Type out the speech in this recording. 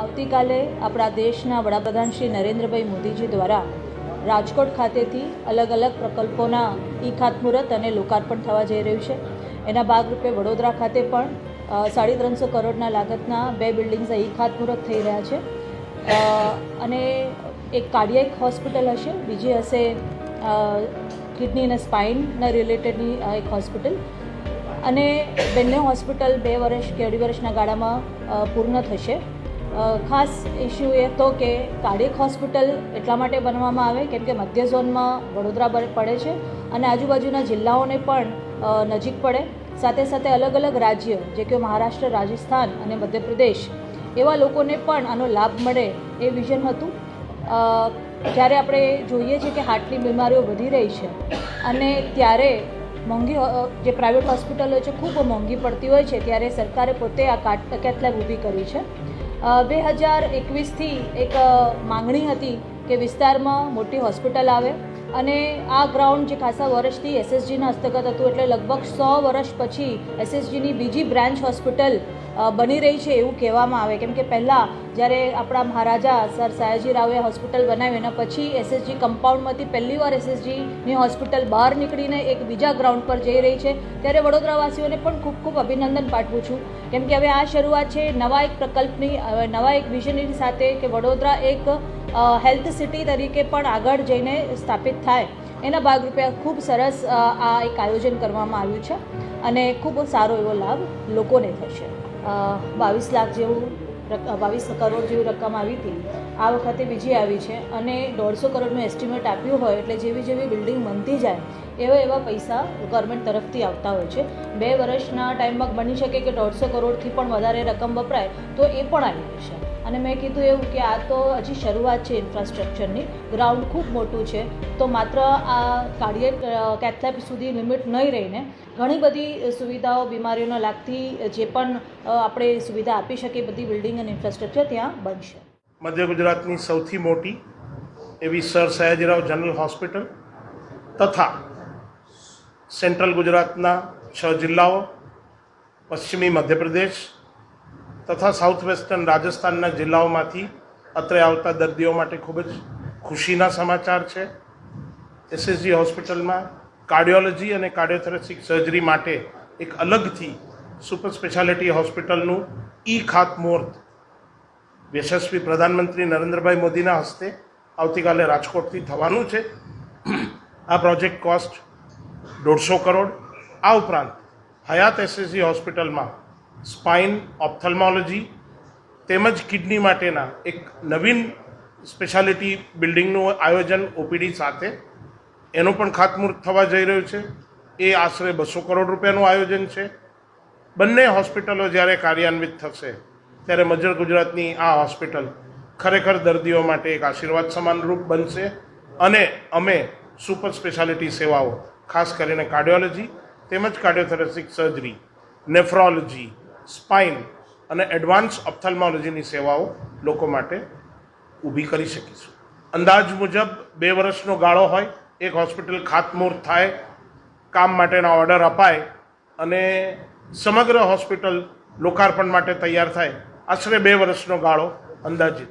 આવતીકાલે આપણા દેશના વડાપ્રધાન શ્રી નરેન્દ્રભાઈ મોદીજી દ્વારા રાજકોટ ખાતેથી અલગ અલગ પ્રકલ્પોના ઈ ખાતમુહૂર્ત અને લોકાર્પણ થવા જઈ રહ્યું છે. એના ભાગરૂપે વડોદરા ખાતે પણ સાડી ત્રણસો કરોડના લાગતના બે બિલ્ડિંગ્સના ઈ ખાતમુહૂર્ત થઈ રહ્યા છે. અને એક કાર્ડિયક હોસ્પિટલ હશે, બીજી હશે કિડની અને સ્પાઇનના રિલેટેડની એક હોસ્પિટલ. અને બંને હોસ્પિટલ બે વર્ષ કે અઢી વર્ષના ગાળામાં પૂર્ણ થશે. ખાસ ઇસ્યુ એ હતો કે કાર્ડિયક હોસ્પિટલ એટલા માટે બનવામાં આવે કેમ કે મધ્ય ઝોનમાં વડોદરા પડે છે અને આજુબાજુના જિલ્લાઓને પણ નજીક પડે. સાથે સાથે અલગ અલગ રાજ્ય, જે કે મહારાષ્ટ્ર, રાજસ્થાન અને મધ્યપ્રદેશ, એવા લોકોને પણ આનો લાભ મળે એ વિઝન હતું. જ્યારે આપણે જોઈએ છીએ કે હાર્ટની બીમારીઓ વધી રહી છે અને ત્યારે મોંઘી જે પ્રાઇવેટ હોસ્પિટલો છે, ખૂબ મોંઘી પડતી હોય છે, ત્યારે સરકારે પોતે આ કાટ કેથ ઊભી કરી છે. બે હજાર એકવીસથી એક માંગણી હતી કે વિસ્તારમાં મોટી હોસ્પિટલ આવે. અને આ ગ્રાઉન્ડ જે ખાસા વર્ષથી એસએસજીના હસ્તગત હતું, એટલે લગભગ સો વર્ષ પછી એસએસજીની બીજી બ્રાન્ચ હોસ્પિટલ બની રહી છે એવું કહેવામાં આવે. કેમ કે પહેલાં જ્યારે આપણા મહારાજા સર સયાજી રાવે હોસ્પિટલ બનાવી એના પછી એસએસજી કમ્પાઉન્ડમાંથી પહેલી વાર એસએસજીની હોસ્પિટલ બહાર નીકળીને એક બીજા ગ્રાઉન્ડ પર જઈ રહી છે. ત્યારે વડોદરાવાસીઓને પણ ખૂબ ખૂબ અભિનંદન પાઠવું છું. કેમ કે હવે આ શરૂઆત છે નવા એક પ્રકલ્પની નવા એક વિઝનની સાથે કે વડોદરા એક હેલ્થ સિટી તરીકે પણ આગળ જઈને સ્થાપિત થાય. એના ભાગરૂપે ખૂબ સરસ આ એક આયોજન કરવામાં આવ્યું છે અને ખૂબ સારો એવો લાભ લોકોને થશે. બાવીસ લાખ જેવું બાવીસ કરોડ જેવી રકમ આવી હતી. આ વખતે બીજી આવી છે અને દોઢસો કરોડનું એસ્ટિમેટ આપ્યું હોય એટલે જેવી જેવી બિલ્ડિંગ બનતી જાય, એવા એવા પૈસા ગવર્મેન્ટ તરફથી આવતા હોય છે. બે વર્ષના ટાઈમમાં બની શકે કે દોઢસો કરોડથી પણ વધારે રકમ વપરાય, તો એ પણ આવી જશે. અને મેં કીધું એવું કે આ તો હજી શરૂઆત છે ઇન્ફ્રાસ્ટ્રક્ચરની ગ્રાઉન્ડ ખૂબ મોટું છે. તો માત્ર આ કાર્ડિયક કેથલેબ સુધી લિમિટ નહીં રહીને, ઘણી બધી સુવિધાઓ બીમારીઓને લાગતી જે પણ આપણે સુવિધા આપી શકીએ, બધી બિલ્ડિંગ અને ઇન્ફ્રાસ્ટ્રક્ચર ત્યાં બનશે. મધ્ય ગુજરાતની સૌથી મોટી એવી સર સયાજીરાવ જનરલ હોસ્પિટલ તથા સેન્ટ્રલ ગુજરાતના છ જિલ્લાઓ, પશ્ચિમી મધ્યપ્રદેશ તથા સાઉથ વેસ્ટર્ન રાજસ્થાનના જિલ્લાઓમાંથી અત્રે આવતા દર્દીઓ માટે ખૂબ જ ખુશીના સમાચાર છે. એસએસજી હોસ્પિટલમાં કાર્ડિયોલોજી અને કાર્ડિયોથેરેસિક સર્જરી માટે એક અલગથી સુપર સ્પેશિયાલિટી હોસ્પિટલનું ઈ ખાતમુહૂર્ત યશસ્વી પ્રધાનમંત્રી નરેન્દ્રભાઈ મોદીના હસ્તે આવતીકાલે રાજકોટથી થવાનું છે. આ પ્રોજેક્ટ કોસ્ટ દોઢસો કરોડ. આ ઉપરાંત હયાત એસએસજી હોસ્પિટલમાં સ્પાઇન ઓપ્થલ્મોલોજી તેમજ કિડની માટેના એક નવીન સ્પેશિયાલિટી બિલ્ડિંગનું આયોજન ઓપીડી સાથે એનું પણ ખાતમુહૂર્ત થવા જઈ રહ્યું છે. એ આશરે બસો કરોડ રૂપિયાનું આયોજન છે. બંને હોસ્પિટલો જ્યારે કાર્યાન્વિત થશે, ત્યારે મજર ગુજરાતની આ હોસ્પિટલ ખરેખર દર્દીઓ માટે એક આશીર્વાદ સમાન રૂપ બનશે અને અમે સુપર સ્પેશિયાલિટી સેવાઓ, ખાસ કરીને કાર્ડિયોલોજી તેમજ કાર્ડિયોથેરેસિક સર્જરી, નેફ્રોલોજી સ્પાઇન અને એડવાન્સ ઓપ્થાલ્મોલોજીની સેવાઓ લોકો માટે ઊભી કરી શકીશું. અંદાજ મુજબ બે વર્ષનો ગાળો હોય, એક હોસ્પિટલ ખાતમુહૂર્ત થાય, કામ માટેના ઓર્ડર અપાય અને સમગ્ર હોસ્પિટલ લોકાર્પણ માટે તૈયાર થાય, આશરે બે વર્ષનો ગાળો અંદાજિત.